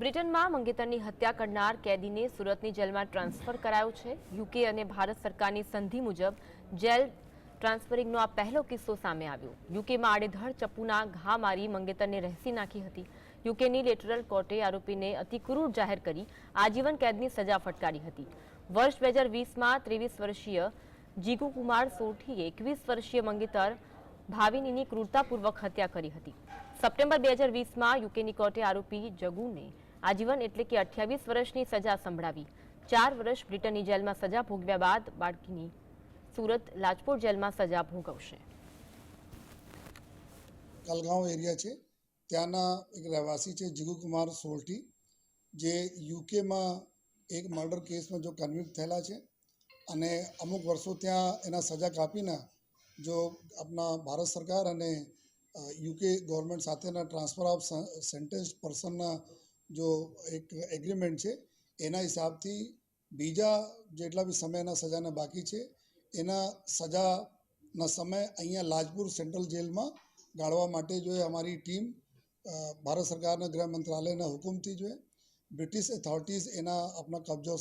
બ્રિટનમાં મંગેતરની હત્યા કરનાર કેદીને સુરતની જેલમાં ટ્રાન્સફર કરાયો છે. યુકે અને ભારત સરકારની સંધિ મુજબ જેલ ટ્રાન્સફરિંગનો આ પહેલો કિસ્સો સામે આવ્યો. યુકેમાં આડેધડ ચપ્પુના ઘા મારી મંગેતરને રહેસી નાખી હતી. યુકેની લેટરલ કોર્ટે આરોપીને અતિ ક્રૂર જાહેર કરી આજીવન કેદની સજા ફટકારી હતી. વર્ષ બે હજાર વીસમાં ત્રેવીસ વર્ષીય જીગુકુમાર સોઠીએ એકવીસ વર્ષીય મંગેતર ભાવિનીની ક્રૂરતાપૂર્વક હત્યા કરી હતી. સપ્ટેમ્બર બે હજાર વીસમાં યુકેની કોર્ટે આરોપી જગુને આજીવન એટલે કે અઠ્યાવીસ વર્ષની સજા સંભળાવી. ચાર વર્ષ બ્રિટનની જેલમાં સજા ભોગવ્યા બાદ બાળકીની સુરત લાજપોર જેલમાં સજા ભોગવશે. કલગાંવ એરિયા છે. ત્યાંના એક રહેવાસી છે જીગુકુમાર સોલટી, જે યુકેમાં એક મર્ડર કેસમાં જો કન્વિક્ટ થયેલા છે અને અમુક વર્ષો ત્યાં એના સજા કાપીને જો આપણા ભારત સરકાર અને યુકે ગવર્મેન્ટ સાથેના ટ્રાન્સફર ઓફ સેન્ટેન્સ પર્સનના જો એક એગ્રીમેન્ટ છે, એના હિસાબથી બીજા જેટલા બી સમયના સજાના બાકી છે, એના સજાના સમય અહીંયા લાજપુર સેન્ટ્રલ જેલમાં ગાળવા માટે જો અમારી ટીમ ભારત સરકારના ગૃહ મંત્રાલયના હુકુમથી જો બ્રિટિશ એથોરિટીઝ એના આપણા કબજો